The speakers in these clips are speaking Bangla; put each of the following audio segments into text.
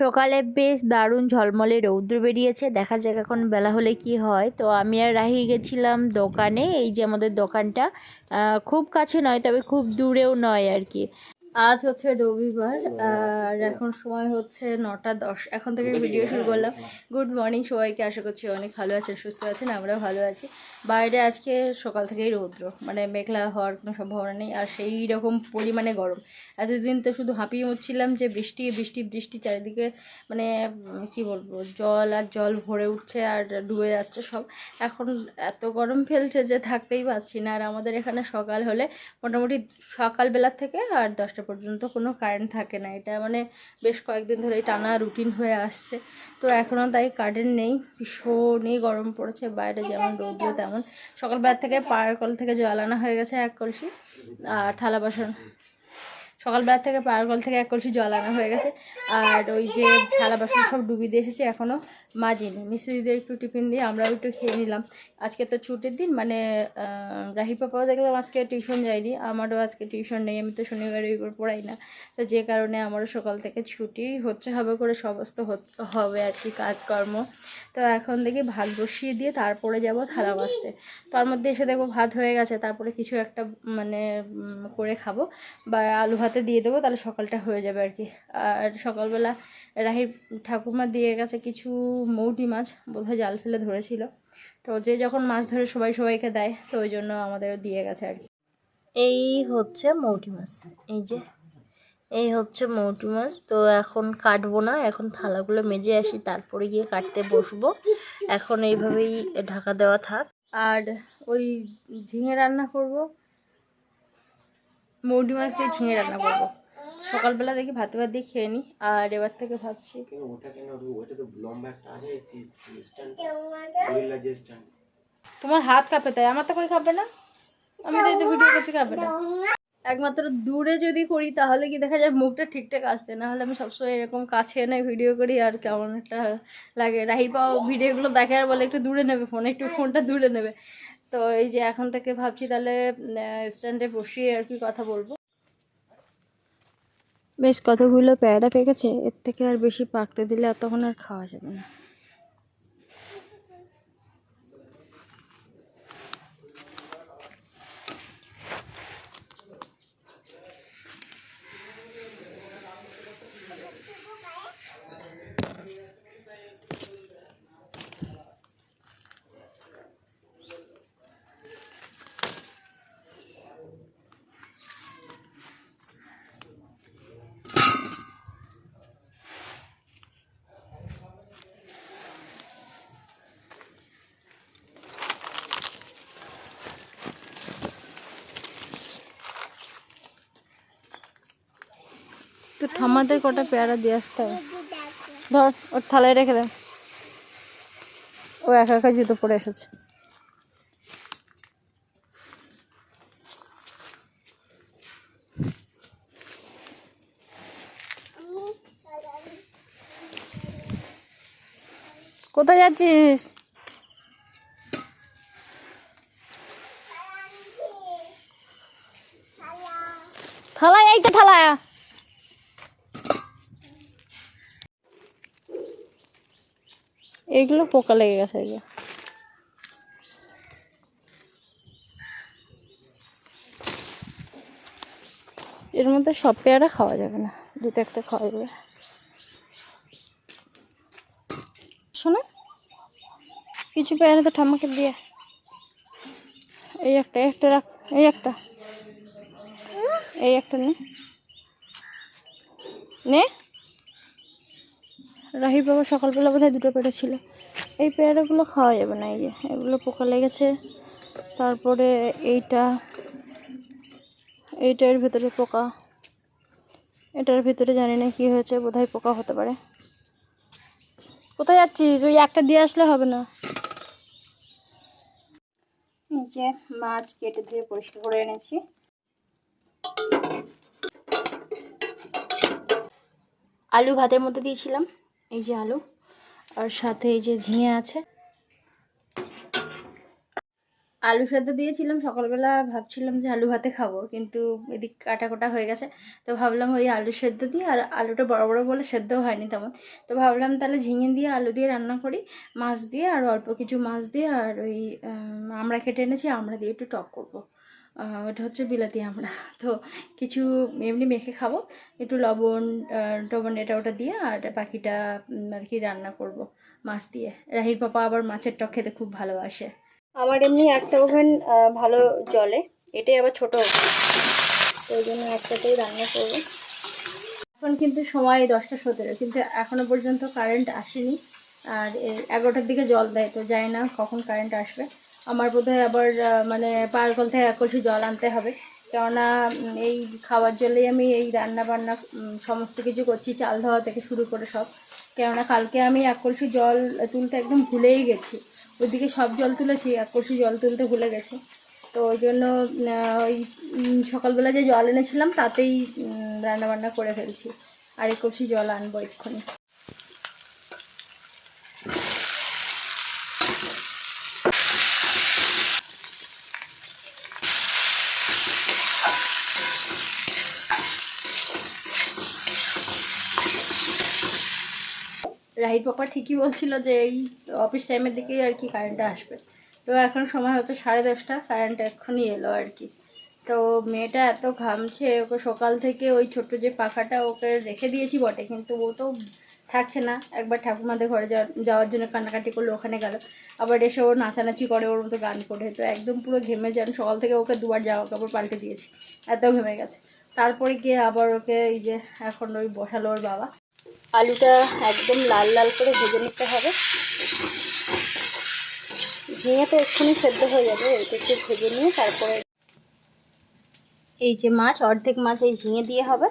সকালে বেশ দারুণ ঝলমলে রৌদ্র বেরিয়েছে। দেখা যাক এখন বেলা হলে কি হয়। তো আমি আর রাহি গেছিলাম দোকানে। এই যে আমাদের দোকানটা খুব কাছে নয়, তবে খুব দূরেও নয় আর কি। আজ হচ্ছে রবিবার আর এখন সময় হচ্ছে নটা দশ। এখন থেকে ভিডিও শুরু করলাম। গুড মর্নিং সবাইকে আশা করছি অনেক ভালো আছেন সুস্থ আছেন আমরাও ভালো আছি। বাইরে আজকে সকাল থেকেই রৌদ্র মানে মেঘলা হওয়ার কোনো সম্ভাবনা নেই আর সেই রকম পরিমাণে গরম। এতদিন তো শুধু হাঁপিয়ে উঠছিলাম যে বৃষ্টি বৃষ্টি বৃষ্টি চারিদিকে মানে কি বলব জল আর জল ভরে উঠছে আর ডুবে যাচ্ছে সব। এখন এত গরম ফেলছে যে থাকতেই পারছি না আর আমাদের এখানে সকাল হলে মোটামুটি সকালবেলার থেকে আর দশটা পর্যন্ত কোনো কারেন্ট থাকে না। এটা মানে বেশ কয়েকদিন ধরেই টানা রুটিন হয়ে আসছে। তো এখনও তাই কারেন্ট নেই। ভীষণই গরম পড়েছে। বাইরে যেমন রৌদ্র তেমন। সকালবেলা থেকে পায়ের কল থেকে জল আনা হয়ে গেছে এক কলসি আর থালা বাসন। সকালবেলা থেকে পায়ের কল থেকে এক কলসি জল আনা হয়ে গেছে। আর ওই যে থালা বাসন সব ডুবিয়ে দিয়ে এসেছি এখনও। মাজিনি। মিস্ত্রিদের একটু টিফিন দিয়ে আমরাও একটু খেয়ে নিলাম। আজকে তো ছুটির দিন মানে রাহির পাপাও দেখলাম আজকে টিউশন যায়নি, আমারও আজকে টিউশন নেই, আমি তো শনিবার, রবিবার পড়াই না। তো যে কারণে আমারও সকাল থেকে ছুটি হচ্ছে, হবে করে সমস্ত হবে আর কি কাজকর্ম। তো এখন দেখি ভাত বসিয়ে দিয়ে তারপরে যাব থালা বাসতে। তার মধ্যে এসে দেখব ভাত হয়ে গেছে, তারপরে কিছু একটা মানে করে খাব। বা আলু ভাতে দিয়ে দেবো, তাহলে সকালটা হয়ে যাবে আর কি। আর সকালবেলা রাহির ঠাকুমা দিয়ে গেছে কিছু মৌটি মাছ বোধহয় জাল ফেলে ধরেছিল। তো যে যখন মাছ ধরে সবাই সবাইকে দেয় তো ওই জন্য আমাদেরও দিয়ে গেছে আর কি। এই হচ্ছে মৌটি মাছ। এই যে এই হচ্ছে মৌটি মাছ। তো এখন কাটবো না এখন থালাগুলো মেজে আসি তারপরে গিয়ে কাটতে বসবো। এখন এইভাবেই ঢাকা দেওয়া থাক। আর ওই ঝিঙে রান্না করব মৌটি মাছ দিয়ে ঝিঙে রান্না করব। সকালবেলা দেখি ভাতে ভাত দিয়ে খেয়ে নিই আর এবার থেকে ভাবছি তোমার হাত কাঁপে তাই আমার তো কই কাঁপে না? আমি তো ভিডিও করছি কাঁপে না। একমাত্র দূরে যদি করি তাহলে কি দেখা যায় মুখটা ঠিকঠাক আসছে? না হলে আমি সবসময় এরকম কাছে এনে ভিডিও করি আর কেমন একটা লাগে। রাহির পাও ভিডিওগুলো দেখে আর বলে একটু দূরে নেবে ফোন একটু ফোনটা দূরে নেবে। তো এই যে এখন থেকে ভাবছি তাহলে স্ট্যান্ডে বসিয়ে আর কি কথা বলব। বেশ কতগুলো প্যাড়া পেকেছে? এর থেকে আর বেশি পাকতে দিলে তখন আর খাওয়া যাবে না। ঠাম্মাদের কটা পেয়ারা দিয়ে আসতে হবে। ধর, ওর থালায় রেখে দে। ও একা একা জুতো পরে এসেছে। কোথায় যাচ্ছিস? থালায় এইটা থালায়। এগুলো পোকা লেগে গেছে। এর মধ্যে সব পেয়ারা খাওয়া যাবে না, দুটো একটা খাওয়া যাবে। শোনো, কিছু পেয়ারা তো ঠাম্মাকে দিয়ে। এই একটা একটা রাখ, এই একটা। এই একটা নে। নে। রাহির বাবা সকালবেলা বোধহয় দুটো পেটে ছিল। এই পেয়ারাগুলো খাওয়া যাবে না, এই যে, এগুলো পোকা লেগেছে। তারপরে এইটা এইটার ভেতরে পোকা। এটার ভিতরে জানি না কী হয়েছে, বোধহয় পোকা হতে পারে। কোথায় যাচ্ছিস? ওই একটা দিয়ে আসলে হবে না। যে মাছ কেটে ধুয়ে পরিষ্কার করে এনেছি। আলু ভাতের মধ্যে দিয়েছিলাম। এই যে আলু, আর সাথে এই যে ঝিঙে আছে। আলু সেদ্ধ দিয়েছিলাম, সকালবেলা ভাবছিলাম যে আলু ভাতে খাব, কিন্তু এদিক কাটা কোটা হয়ে গেছে। তো ভাবলাম ওই আলু সেদ্ধ দিয়ে, আর আলুটা বড় বড় বলে সেদ্ধও হয়নি তেমন। তো ভাবলাম তাহলে ঝিঙে দিয়ে আলু দিয়ে রান্না করি, মাছ দিয়ে আর অল্প কিছু মাছ দিয়ে, আর ওই আমরা কেটে এনেছি, আমরা দিয়ে একটু টক করব। ওটা হচ্ছে বিলাতি আমরা। তো কিছু এমনি মেখে খাব। একটু লবণ টবণ এটা ওটা দিয়ে আর বাকিটা আর কি রান্না করব, মাছ দিয়ে। রাহির পাপা আবার মাছের টক খেতে খুব ভালোবাসে। আমার এমনি একটা ওভেন ভালো জলে। এটাই আবার ছোট ওই জন্য একটাতেই রান্না করব। এখন কিন্তু সময় দশটা সতেরো, কিন্তু এখনও পর্যন্ত কারেন্ট আসেনি। আর এগারোটার দিকে জল দেয়, তো জানি না কখন কারেন্ট আসবে। আমার বোধহয় আবার মানে পার কল থেকে এক কলসি জল আনতে হবে। কেননা এই খাওয়ার জলেই আমি এই রান্না বান্না সমস্ত কিছু করছি, চাল ধোয়া থেকে শুরু করে সব। কেননা, কালকে আমি এক কলসি জল তুলতে একদম ভুলেই গেছি। ওইদিকে সব জল তুলেছি, এক কলসি জল তুলতে ভুলে গেছি। তো ওই জন্য ওই সকালবেলা যে জল এনেছিলাম, তাতেই রান্নাবান্না করে ফেলছি। আর এক কলসি জল আনব এক্ষুনি। রাহির পাপা ঠিকই বলছিল যে এই অফিস টাইমের দিকেই আর কি কারেন্টটা আসবে। তো এখন সময় হচ্ছে সাড়ে দশটা কারেন্ট এক্ষুনি এলো আর কি। তো মেয়েটা এত ঘামছে, ওকে সকাল থেকে ওই ছোট্ট যে পাখাটা ওকে রেখে দিয়েছি বটে, কিন্তু ও তো থাকছে না। একবার ঠাকুমাদের ঘরে যাওয়ার জন্য কান্নাকাটি করল, ওখানে গেল। আবার এসে ও নাচানাচি করে, ওর মতো গান করে। তো একদম পুরো ঘেমে যান। সকাল থেকে ওকে দুবার জামা কাপড় পাল্টে দিয়েছি। এত ঘেমে গেছে। তারপরে গিয়ে আবার ওকে এই যে এখন ওই বসালো ওর বাবা। আলুটা একদম লাল লাল করে ভেজে নিতে হবে। ঝিঙে তো এক্ষুনি সেদ্ধ হয়ে যাবে। এটা একটু ভেজে নিয়ে তারপরে এই যে মাছ, অর্ধেক মাছ এই ঝিঙে দিয়ে হবে।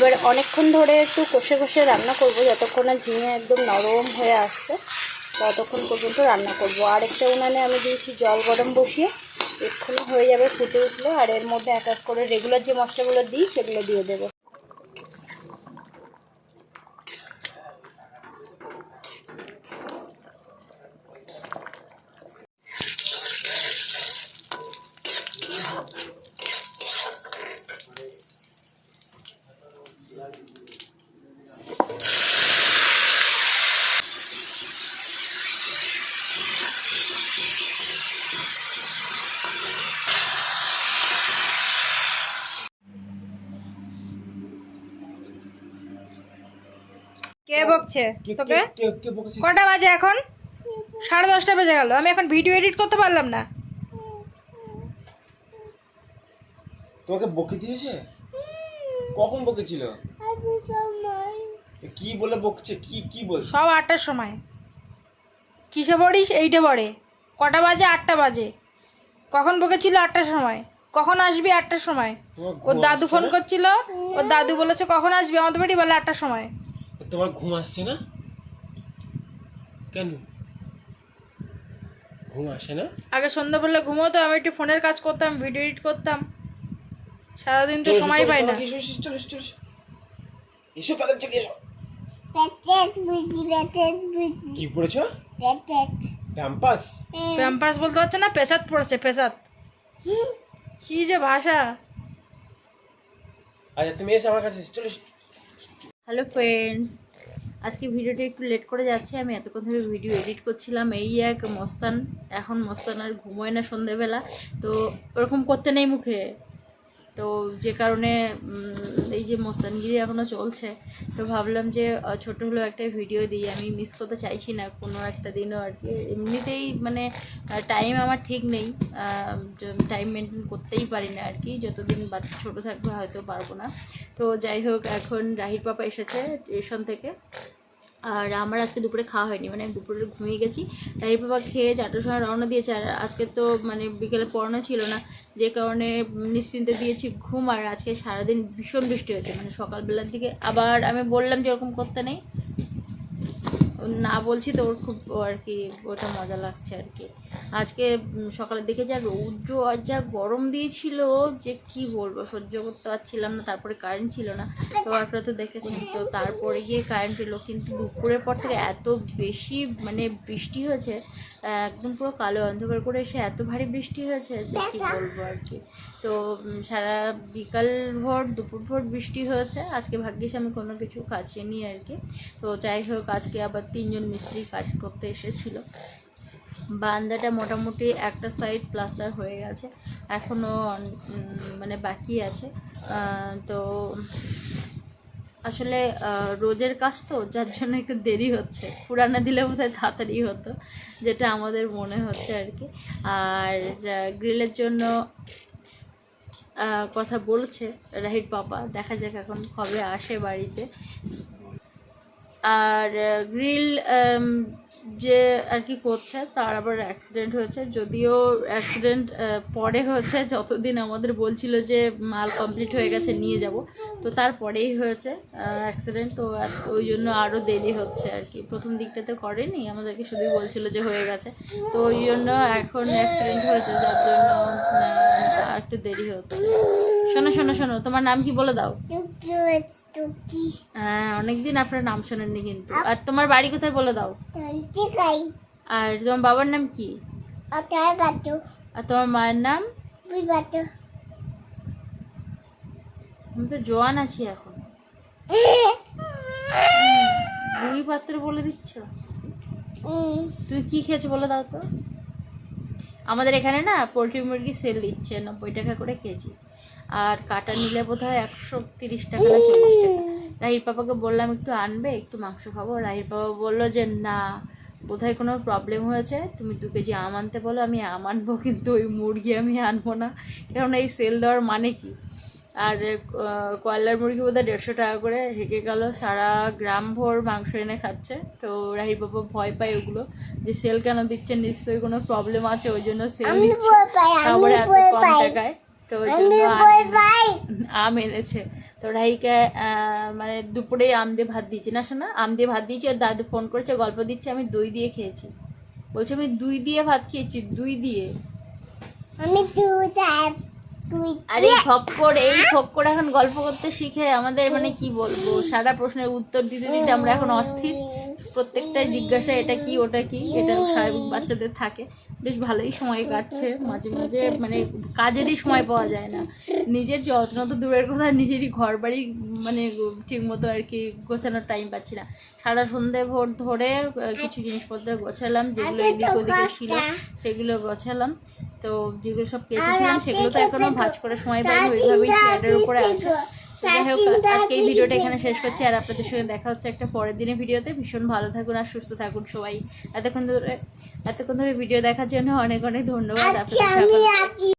এবার অনেকক্ষণ ধরে একটু কষে কষে রান্না করব, যতক্ষণ না ঝিঙে একদম নরম হয়ে আসছে, ততক্ষণ পর্যন্ত রান্না করব। আর একটা উনানে আমি দিয়েছি জল গরম বসিয়ে, এক্ষুনি হয়ে যাবে ফুটে উঠল, আর এর মধ্যে এক এক করে রেগুলার যে মশলাগুলো দিই, সেগুলো দিয়ে দেবো। কে বকছে? তোকে? কটা বাজে এখন? সাড়ে দশটা বেজে গেল। আমি এখন ভিডিও এডিট করতে পারলাম না। তোমাকে বকে দিয়েছে? কখন বকেছিল? কি বলে বকছে? কি কি বলছে সব আটটার সময়। কিসে পড়িস? এইটা পড়ে। কটা বাজে? আটটা বাজে। কখন বকেছিল? আটটার সময়। কখন আসবি? আটটার সময়। ওর দাদু ফোন? করছিল। ওর দাদু বলেছে কখন আসবি? আমাদের বাড়ি বলে আটটার সময়। তোমার ঘুম আসছে না? কেন? ঘুম আসে না? আগে সন্ধ্যাবেলা ঘুমোতো আমি একটু ফোনের কাজ করতাম ভিডিও এডিট করতাম। সারাদিন তো সময় পাই না। এসো, চলো, তাদের এসো কি পড়েছো? ক্যাম্পাস প্যাম্পার্স বলতে পারছে না পেশাদ পড়েছে পেশাদ। কি? যে ভাষা। আচ্ছা তুমি এসো আমার কাছে চলো। হ্যালো ফ্রেন্ডস আজকে ভিডিওটা একটু লেট করে যাচ্ছে আমি এতক্ষণ ধরে ভিডিও এডিট করছিলাম এই এক মস্তান এখন মস্তান আর ঘুমোয় না সন্ধেবেলা তো ওরকম করতে নেই মুখে। তো যে কারণে এই যে মস্তানগিরি এখনও চলছে, তো ভাবলাম যে ছোট হলেও একটা ভিডিও দিই। আমি মিস করতে চাইছি না কোনো একটা দিনও আর কি। এমনিতেই মানে টাইম আমার ঠিক নেই। টাইম মেনটেন করতেই পারি না আর কি। যতদিন বাচ্চা ছোটো থাকবে হয়তো পারব না। তো যাই হোক, এখন রাহির পাপা এসেছে স্টেশন থেকে। আর আমার আজকে দুপুরে খাওয়া হয়নি মানে দুপুরে ঘুমিয়ে গেছি। তাই বাবা খেয়ে চারটার সময় রওনা দিয়েছে, আর আজকে তো মানে বিকেলে পড়ানো ছিল না, যে কারণে নিশ্চিন্তে দিয়েছি ঘুম, আর আজকে সারাদিন ভীষণ বৃষ্টি হয়েছে মানে সকালবেলার দিকে আবার আমি বললাম যে ওরকম করতে নেই। না বলছি তো ওর খুব আর কি, ওটা মজা লাগছে আর কি। আজকে সকালের দিকে যা রৌদ্র আর যা গরম দিয়েছিল, যে কি বলব, সহ্য করতে পারছিলাম না, তারপরে কারেন্ট ছিল না। তো আপনারা তো দেখেছেন, তো তারপরে গিয়ে কারেন্ট এলো, কিন্তু দুপুরের পর থেকে এত বেশি মানে বৃষ্টি হয়েছে একদম পুরো কালো অন্ধকার করে এসে এত ভারী বৃষ্টি হয়েছে যে কি বলব আর কি। তো সারা বিকাল ভোর, দুপুর ভোর বৃষ্টি হয়েছে। আজকে ভাগ্যিস আমি কোনো কিছু কাচিনি আর কি। তো যাই হোক, আজকে আবার তিনজন মিস্ত্রি কাজ করতে এসেছিল। বারান্দাটা মোটামুটি একটা সাইড প্লাস্টার হয়ে গেছে এখনও মানে বাকি আছে। তো আসলে রোজের কাজ তো, যার জন্য একটু দেরি হচ্ছে। পুরানা দিলে বোধহয় তাড়াতাড়ি হতো, যেটা আমাদের মনে হচ্ছে আর কি। আর গ্রিলের জন্য কথা বলছে রাহির পাপা, দেখা যাক এখন কবে আসে বাড়িতে। আর গ্রিল যে আর কি করছে, তার আবার অ্যাক্সিডেন্ট হয়েছে। যদিও অ্যাক্সিডেন্ট পরে হয়েছে, যতদিন আমাদের বলছিল যে মাল কমপ্লিট হয়ে গেছে, নিয়ে যাব। তো তারপরেই হয়েছে অ্যাক্সিডেন্ট তো ওই জন্য আরও দেরি হচ্ছে আর কি। প্রথম দিকটাতে করেনি, আমাদেরকে শুধুই বলছিল যে হয়ে গেছে। তো ওই জন্য এখন অ্যাক্সিডেন্ট হয়েছে, যার জন্য একটু দেরি হচ্ছে। শোনো শোনো শোনো তোমার নাম কি বলে দাও? হ্যাঁ অনেকদিন আপনার নাম শোনেননি কিন্তু। আর তোমার বাড়ি কোথায় বলে দাও? আর তোমার বাবার নাম কি? আর তোমার মায়ের নাম? আমি তো জোয়ান আছি এখন। দুই পাত্র বলে দিচ্ছ? তুমি কি খেয়েছো বলে দাও তো? আমাদের এখানে না পোলট্রি মুরগি সেল দিচ্ছে নব্বই টাকা করে কেজি। আর কাটা নিলে বোধ হয় একশো তিরিশ টাকা না চল্লিশ টাকা। রাহির পাপাকে বললাম একটু আনবে একটু মাংস খাব? রাহির পাপা বলল যে না বোধহয় কোনো প্রবলেম হয়েছে তুমি দু কেজি আম আনতে বলো আমি আম আনব কিন্তু ওই মুরগি আমি আনব না। কারণ এই সেল দেওয়ার মানে কি? আর কয়লার মুরগি বোধহয় দেড়শো টাকা করে হেঁকে গেল সারা গ্রাম ভোর মাংস এনে খাচ্ছে। তো রাহির বাবা ভয় পায় ওগুলো যে সেল কেন দিচ্ছে নিশ্চয়ই কোনো প্রবলেম আছে ওই জন্য সেল দিচ্ছে। তারপরে এত কম টাকায় তো ওই জন্য আম- এনেছে। তো রাহিকে মানে দুপুরে আম দিয়ে ভাত দিয়েছি। না শোনা আম দিয়ে ভাত দিয়েছি আর দাদু ফোন করেছে গল্প দিচ্ছে আমি দই দিয়ে খেয়েছি। বলছে আমি দুই দিয়ে ভাত খেয়েছি দুই দিয়ে। আমি আর ফক্কর এই ফক্কর এখন গল্প করতে শিখে আমাদের মানে কি বলব? সারা প্রশ্নের উত্তর দিতে দিতে আমরা এখন অস্থির। প্রত্যেকটাই জিজ্ঞাসা এটা কি ওটা কি? এটা স্বাভাবিক বাচ্চাদের থাকে। বেশ ভালোই সময় কাটছে মাঝে মাঝে মানে কাজেরই সময় পাওয়া যায় না। নিজের যত্ন তো দূরের কথা নিজেরই ঘর বাড়ি মানে ঠিক মতো আর কি গোছানোর টাইম পাচ্ছি না। সারা সন্ধে ভোর ধরে কিছু জিনিসপত্র গোছালাম যেগুলো এদিক ওদিকে ছিল সেগুলো গোছালাম। তো যেগুলো সব কেচেছিলাম সেগুলো তো এখনও ভাজ করে সময় পাইনি ওইভাবেই চেয়ারের উপরে আছে। যাই হোক আজকে এই ভিডিওটা এখানে শেষ করছি আর আপনাদের সঙ্গে দেখা হচ্ছে একটা পরের দিনের ভিডিওতে। ভীষণ ভালো থাকুন আর সুস্থ থাকুন সবাই। এতক্ষণ ধরে এতক্ষণ ধরে ভিডিও দেখার জন্য অনেক অনেক ধন্যবাদ। আপনাদের